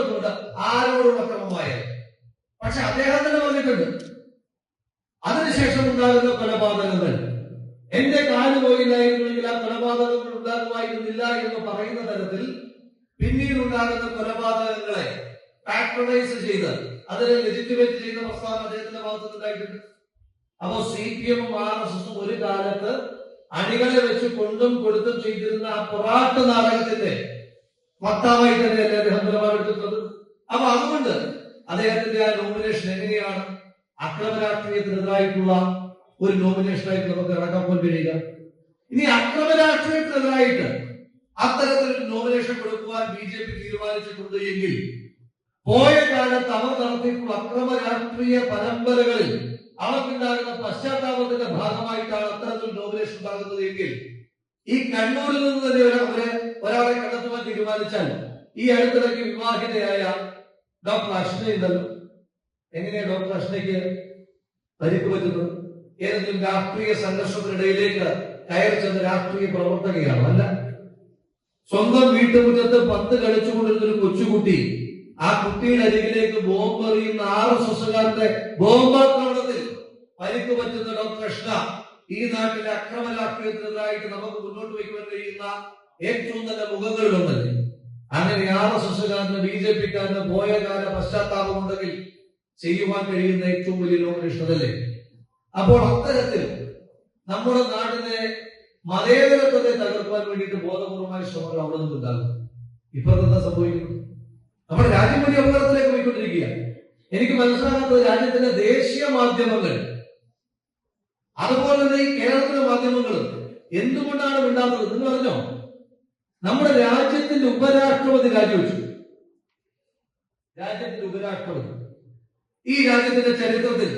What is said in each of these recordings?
മാധ്യമങ്ങൾക്കുണ്ട് ആരോടും അക്രമമായ പക്ഷെ അദ്ദേഹം തന്നെ പറഞ്ഞിട്ടുണ്ട് അതിനുശേഷം ഉണ്ടാകുന്ന കൊലപാതകങ്ങൾ. എന്റെ കാൽ പോയില്ലായിരുന്നെങ്കിൽ ആ കൊലപാതകങ്ങൾ ഉണ്ടാകുമായിരുന്നില്ല എന്ന് പറയുന്ന തരത്തിൽ പിന്നീട് ഉണ്ടാകുന്ന കൊലപാതകങ്ങളെ പാട്രണൈസ് ചെയ്ത് അതിനെ ലെജിറ്റിമേറ്റ് ചെയ്യുന്ന പ്രസ്താവന അദ്ദേഹത്തിന്റെ ഭാഗത്ത് ഉണ്ടായിട്ടുണ്ട്. അപ്പോ സി പി എമ്മും ആർ എസ് എസും ഒരു കാലത്ത് അണികളെ വെച്ച് കൊണ്ടും കൊടുത്തും ചെയ്തിരുന്ന ആ പൊറാട്ട് നാടകത്തിന്റെ വക്താവായി തന്നെയല്ലേ അദ്ദേഹം നിലപാടെടുത്തത്? അപ്പൊ അതുകൊണ്ട് അദ്ദേഹത്തിന്റെ ആ നോമിനേഷൻ എങ്ങനെയാണ്? അക്രമ രാഷ്ട്രീയത്തിനെതിരായിട്ടുള്ള ഒരു നോമിനേഷനായിട്ട് നമുക്ക് ഇറക്കാൻ പോലും കഴിയുക ഇനി അക്രമ രാഷ്ട്രീയത്തിനെതിരായിട്ട് അത്തരത്തിലൊരു നോമിനേഷൻ കൊടുക്കുവാൻ ബി ജെ പി തീരുമാനിച്ചിട്ടുണ്ട് എങ്കിൽ പോയ കാലത്ത് അവർ നടത്തിയിട്ടുള്ള അക്രമ രാഷ്ട്രീയ പരമ്പരകളിൽ അവർക്കുണ്ടാകുന്ന പശ്ചാത്താപത്തിന്റെ ഭാഗമായിട്ടാണ് അത്തരത്തിൽ നോമിനേഷൻ ഉണ്ടാകുന്നത് എങ്കിൽ ഈ കണ്ണൂരിൽ നിന്ന് തന്നെ ഒരാ- ഒരു- ഒരാളെ കണ്ടെത്തുവാൻ തീരുമാനിച്ചാൽ ഈ അടുത്തിടയ്ക്ക് വിവാഹിതയായ ഡോക്ടർ അഷ്ണ ഉണ്ടല്ലോ എങ്ങനെയാ ഡോക്ടർ അഷ്ണയ്ക്ക് പരിക്ക് പറ്റുന്നത്? ഏതെങ്കിലും രാഷ്ട്രീയ സംഘർഷത്തിനിടയിലേക്ക് കയറി ചെന്ന രാഷ്ട്രീയ പ്രവർത്തകയാണ് അല്ല? സ്വന്തം വീട്ടുമുറ്റത്ത് പത്ത് കളിച്ചുകൊണ്ടിരുന്ന ഒരു കൊച്ചുകുട്ടി ആ കുട്ടിയുടെ അരികിലേക്ക് ബോംബ് എറിയുന്ന ആർ എസ് എസുകാരുടെ ബോംബാക്രമണത്തിൽ പരിക്ക് പറ്റുന്ന ഡോക്ടർ കൃഷ്ണ ഈ നാട്ടിലെ അക്രമ രാഷ്ട്രീയത്തിനെതിരായിട്ട് നമുക്ക് മുന്നോട്ട് വയ്ക്കുവാൻ കഴിയുന്ന ഏറ്റവും നല്ല മുഖങ്ങളിലൊന്നല്ലേ? അങ്ങനെ ആർ എസ് എസ്സുകാരന് ബി ജെ പിക്കാരന് പോയ കാല പശ്ചാത്താപം ഉണ്ടെങ്കിൽ ചെയ്യുവാൻ കഴിയുന്ന ഏറ്റവും വലിയ ലോകനിഷ്ഠതല്ലേ? അപ്പോൾ അത്തരത്തിൽ നമ്മുടെ നാടിനെ മതേതരത്വത്തെ തകർക്കാൻ വേണ്ടിയിട്ട് ബോധപൂർവമായ ശ്രമങ്ങൾ അവിടെ നിന്നുണ്ടാകും. ഇപ്പൊ എന്താ സംഭവിക്കുന്നു നമ്മുടെ രാജ്യം വലിയ അപകടത്തിലേക്ക് പോയിക്കൊണ്ടിരിക്കുക എനിക്ക് മനസ്സിലാകാത്തത് രാജ്യത്തിന്റെ ദേശീയ മാധ്യമങ്ങൾ അതുപോലെ തന്നെ ഈ കേരളത്തിലെ മാധ്യമങ്ങളും എന്തുകൊണ്ടാണ് മിണ്ടാത്തത്? നിങ്ങൾ അറിഞ്ഞോ? നമ്മുടെ രാജ്യത്തിന്റെ ഉപരാഷ്ട്രപതി രാജിവെച്ചു. രാജ്യത്തിന്റെ ഉപരാഷ്ട്രപതി. ഈ രാജ്യത്തിന്റെ ചരിത്രത്തിൽ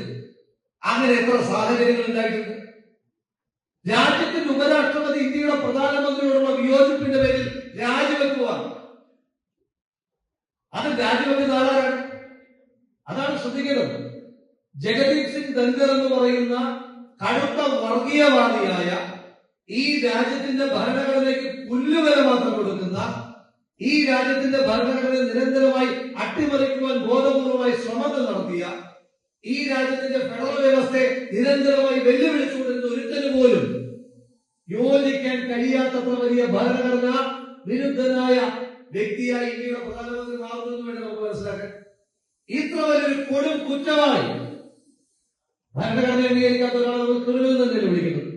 അങ്ങനെ എത്ര സാഹചര്യങ്ങൾ ഉണ്ടായിട്ടുണ്ട്? രാജ്യത്തിന്റെ ഉപരാഷ്ട്രപതി ഇന്ത്യയുടെ പ്രധാനമന്ത്രിയോടുള്ള വിയോജിപ്പിന്റെ പേരിൽ രാജിവെക്കുക അത് രാജിവെക്കുന്ന ആളാരാണ് അതാണ് ശ്രദ്ധിക്കേണ്ടത്. ജഗദീപ് സിംഗ് ധൻകർ എന്ന് പറയുന്ന കടുത്ത വർഗീയവാദിയായ ഈ രാജ്യത്തിന്റെ ഭരണഘടനയ്ക്ക് പുല്ലുവില മാത്രം കൊടുക്കുന്ന ഈ രാജ്യത്തിന്റെ ഭരണഘടന നിരന്തരമായി അട്ടിമറിക്കുവാൻ ബോധപൂർവമായി ശ്രമങ്ങൾ നടത്തിയ ഈ രാജ്യത്തിന്റെ ഫെഡറൽ വ്യവസ്ഥയെ നിരന്തരമായി വെല്ലുവിളിച്ചുകൊണ്ടിരുന്ന ഒരുത്തന് പോലും യോജിക്കാൻ കഴിയാത്തത്ര വലിയ ഭരണഘടന വിരുദ്ധനായ വ്യക്തിയായി ഇന്ത്യയുടെ പ്രധാനമന്ത്രി മാറുന്നതെന്ന് വേണ്ടി നമുക്ക് മനസ്സിലാക്കാൻ ഇത്ര വലിയൊരു കൊടും കുറ്റമായി ഭരണഘടന അംഗീകരിക്കാത്ത ഒരാളെ നമ്മൾ ക്രിമിനൽ തന്നെയല്ലേ വിളിക്കുന്നത്.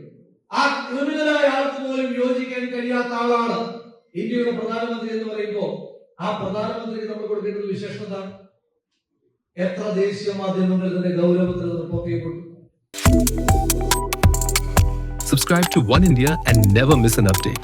ആ ക്രിമിനലായ ആൾക്ക് പോലും യോജിക്കാൻ കഴിയാത്ത ആളാണ് ഇന്ത്യയുടെ പ്രധാനമന്ത്രി എന്ന് പറയുമ്പോൾ ആ പ്രധാനമന്ത്രിക്ക് നമ്മൾ കൊടുക്കേണ്ടത് വിശേഷത എത്ര ദേശീയ മാധ്യമങ്ങൾ ഇതിന്റെ ഗൗരവത്തിൽ റിപ്പോർട്ട് ചെയ്യപ്പെട്ടു. Subscribe to One India and never miss an update.